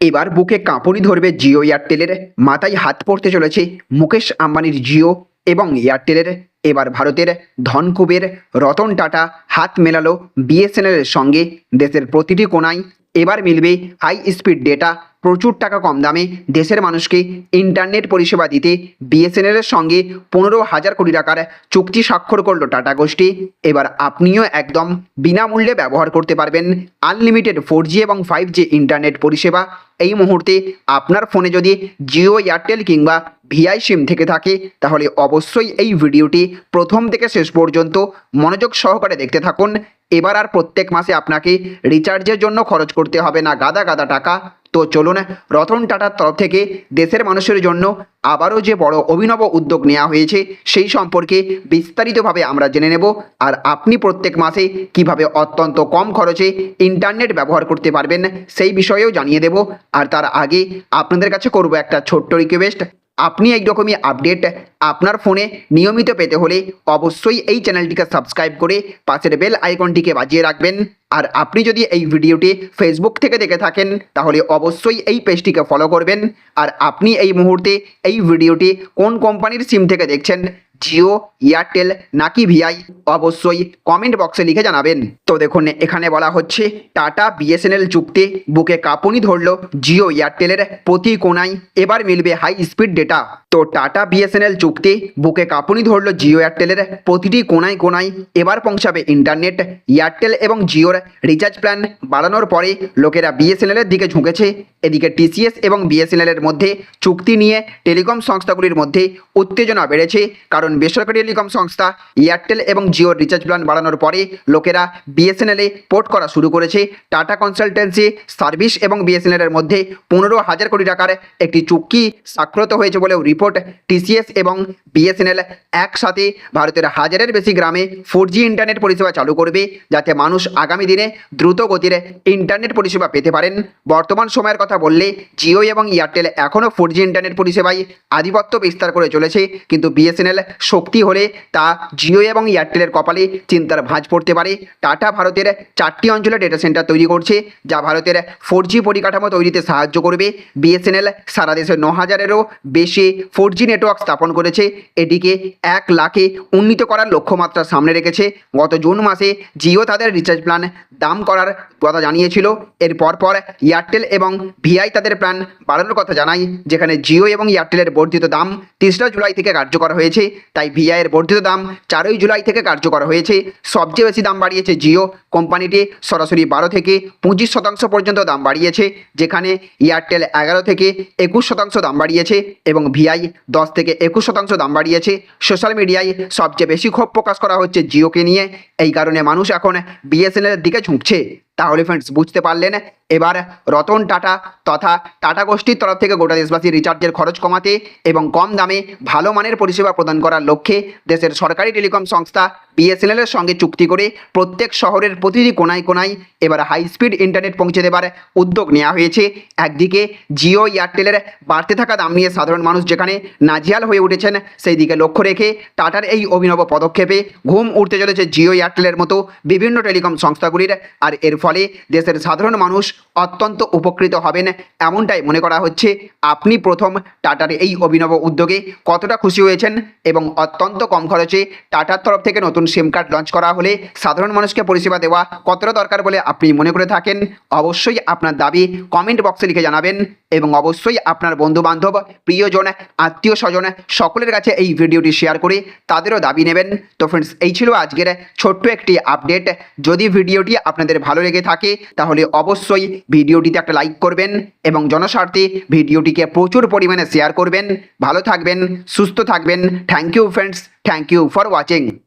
এবার বুকে কাঁপুনি ধরবে জিও এয়ারটেলের। মাথায় হাত পড়তে চলেছে মুকেশ আম্বানির জিও এবং এয়ারটেলের। এবার ভারতের ধনকুবের রতন টাটা হাত মেলালো বিএসএনএলের সঙ্গে। দেশের প্রতিটি কোনায় এবার মিলবে হাই স্পিড ডেটা প্রচুর টাকা কম দামে দেশের মানুষকে ইন্টারনেট পরিষেবা দিতে বিএসএনএলের সঙ্গে পনেরো হাজার কোটি টাকার চুক্তি স্বাক্ষর করল টাটা গোষ্ঠী। এবার আপনিও একদম বিনামূল্যে ব্যবহার করতে পারবেন আনলিমিটেড ফোর জি এবং ফাইভ জি ইন্টারনেট পরিষেবা। এই মুহূর্তে আপনার ফোনে যদি জিও এয়ারটেল কিংবা ভিআই সিম থেকে থাকে, তাহলে অবশ্যই এই ভিডিওটি প্রথম থেকে শেষ পর্যন্ত মনোযোগ সহকারে দেখতে থাকুন। এবার আর প্রত্যেক মাসে আপনাকে রিচার্জের জন্য খরচ করতে হবে না। গাদা গাদা টাকা তো চলুন, রতন টাটার তরফ থেকে দেশের মানুষের জন্য আবারও যে বড় অভিনব উদ্যোগ নেওয়া হয়েছে, সেই সম্পর্কে বিস্তারিতভাবে আমরা জেনে নেব। আর আপনি প্রত্যেক মাসে কীভাবে অত্যন্ত কম খরচে ইন্টারনেট ব্যবহার করতে পারবেন, সেই বিষয়েও জানিয়ে দেব। আর তার আগে আপনাদের কাছে করব একটা ছোট্ট রিকোয়েস্ট আপনি এই রকমই আপডেট আপনার ফোনে নিয়মিত পেতে হলে অবশ্যই এই চ্যানেলটিকে সাবস্ক্রাইব করে পাশের বেল আইকনটিকে বাজিয়ে রাখবেন। আর আপনি যদি এই ভিডিওটি ফেসবুক থেকে দেখে থাকেন, তাহলে অবশ্যই এই পেজটিকে ফলো করবেন। আর আপনি এই মুহূর্তে এই ভিডিওটি কোন কোম্পানির সিম থেকে দেখছেন জিও, এয়ারটেল নাকি ভিআই? অবশ্যই কমেন্ট বক্সে লিখে জানাবেন। তো দেখুন, এখানে বলা হচ্ছে, টাটা বিএসএনএল চুক্তি বুকে কাঁপুনি ধরলো জিও, এয়ারটেলের প্রতি কোনায়। এবার মিলবে হাই স্পিড ডেটা তো টাটা বিএসএনএল চুক্তি বুকে কাঁপুনি ধরলো জিও, এয়ারটেলের প্রতিটি কোনায় কোনায়। এবার পৌঁছাবে ইন্টারনেট এয়ারটেল এবং জিওর রিচার্জ প্ল্যান বাড়ানোর পরে লোকেরা বিএসএনএল এর দিকে ঝুঁকেছে। এদিকে টিসিএস এবং বিএসএনএল এর মধ্যে চুক্তি নিয়ে টেলিকম সংস্থাগুলির মধ্যে উত্তেজনা বেড়েছে। কারণ বেসরকারি টেলিকম সংস্থা এয়ারটেল এবং জিওর রিচার্জ প্ল্যান বাড়ানোর পরে লোকেরা বিএসএনএল এ পোর্ট করা শুরু করেছে। টাটা কনসালটেন্সি সার্ভিস এবং বিএসএনএল এর মধ্যে পনেরো হাজার কোটি টাকার একটি চুক্তি স্বাক্ষরিত হয়েছে বলেও রিপোর্ট টিসিএস এবং বিএসএনএল একসাথে ভারতের হাজারের বেশি গ্রামে ফোর ইন্টারনেট পরিষেবা চালু করবে, যাতে মানুষ আগামী দিনে দ্রুত গতির ইন্টারনেট পরিষেবা পেতে পারেন। বর্তমান সময়ের কথা বললে জিও এবং এয়ারটেল এখনও ফোর ইন্টারনেট পরিষেবায় আধিপত্য বিস্তার করে চলেছে, কিন্তু বিএসএনএল শক্তি হলে তা জিও এবং এয়ারটেলের কপালে চিন্তার ভাঁজ পড়তে পারে। টাটা ভারতের চারটি অঞ্চলে ডেটা সেন্টার তৈরি করছে, যা ভারতের ফোর জি পরিকাঠামো তৈরিতে সাহায্য করবে। বিএসএনএল সারা দেশে ন হাজারেরও বেশি ফোর জি নেটওয়ার্ক স্থাপন করেছে। এটিকে এক লাখে উন্নীত করার লক্ষ্যমাত্রা সামনে রেখেছে। গত জুন মাসে জিও তাদের রিচার্জ প্ল্যান দাম করার কথা জানিয়েছিল। এর পরপর এয়ারটেল এবং ভিআই তাদের প্ল্যান বাড়ানোর কথা জানায়, যেখানে জিও এবং এয়ারটেলের বর্ধিত দাম তেসরা জুলাই থেকে কার্যকর হয়েছে। তাই ভিআই এর বর্ধিত দাম চারই জুলাই থেকে কার্যকর হয়েছে। সবচেয়ে বেশি দাম বাড়িয়েছে জিও কোম্পানিটি সরাসরি বারো থেকে পঁচিশ শতাংশ পর্যন্ত দাম বাড়িয়েছে, যেখানে এয়ারটেল এগারো থেকে একুশ শতাংশ দাম বাড়িয়েছে এবং ভিআই দশ থেকে একুশ শতাংশ দাম বাড়িয়েছে। সোশ্যাল মিডিয়ায় সবচেয়ে বেশি ক্ষোভ প্রকাশ করা হচ্ছে জিওকে নিয়ে। এই কারণে মানুষ এখন বিএসএনএলের দিকে ঝুঁকছে। তাহলে ফ্রেন্ডস বুঝতে পারলেন? এবার রতন টাটা তথা টাটা গোষ্ঠীর তরফ থেকে গোটা দেশবাসী রিচার্জের খরচ কমাতে এবং কম দামে ভালো মানের পরিষেবা প্রদান করার লক্ষ্যে দেশের সরকারি টেলিকম সংস্থা বিএসএনএল এর সঙ্গে চুক্তি করে প্রত্যেক শহরের প্রতিটি কোনায় কোনায় এবার হাই স্পিড ইন্টারনেট পৌঁছে দেবার উদ্যোগ নেওয়া হয়েছে। একদিকে জিও এয়ারটেলের বাড়তে থাকা দাম নিয়ে সাধারণ মানুষ যেখানে নাজিয়াল হয়ে উঠেছেন সেই দিকে লক্ষ্য রেখে টাটার এই অভিনব পদক্ষেপে ঘুম উঠতে চলেছে জিও এয়ারটেলের মতো বিভিন্ন টেলিকম সংস্থাগুলির। আর এর ফলে দেশের সাধারণ মানুষ অত্যন্ত উপকৃত হবেন এমনটাই মনে করা হচ্ছে। আপনি প্রথম টাটার এই অভিনব উদ্যোগে কতটা খুশি হয়েছেন এবং অত্যন্ত কম খরচে টাটার তরফ থেকে নতুন সিম কার্ড লঞ্চ করা হলে সাধারণ মানুষকে পরিষেবা দেওয়া কতটা দরকার বলে আপনি মনে করে থাকেন? অবশ্যই আপনার দাবি কমেন্ট বক্সে লিখে জানাবেন এবং অবশ্যই আপনার বন্ধু বান্ধব প্রিয়জন, আত্মীয় স্বজন সকলের কাছে এই ভিডিওটি শেয়ার করে তাদেরও দাবি নেবেন। তো ফ্রেন্ডস এই ছিল আজকের ছোট্ট একটি আপডেট। যদি ভিডিওটি আপনাদের ভালো লেগে থাকে, তাহলে অবশ্যই ভিডিওটিতে একটা লাইক করবেন এবং জনস্বার্থে ভিডিওটিকে প্রচুর পরিমাণে শেয়ার করবেন। ভালো থাকবেন, সুস্থ থাকবেন। Thank you friends thank you for watching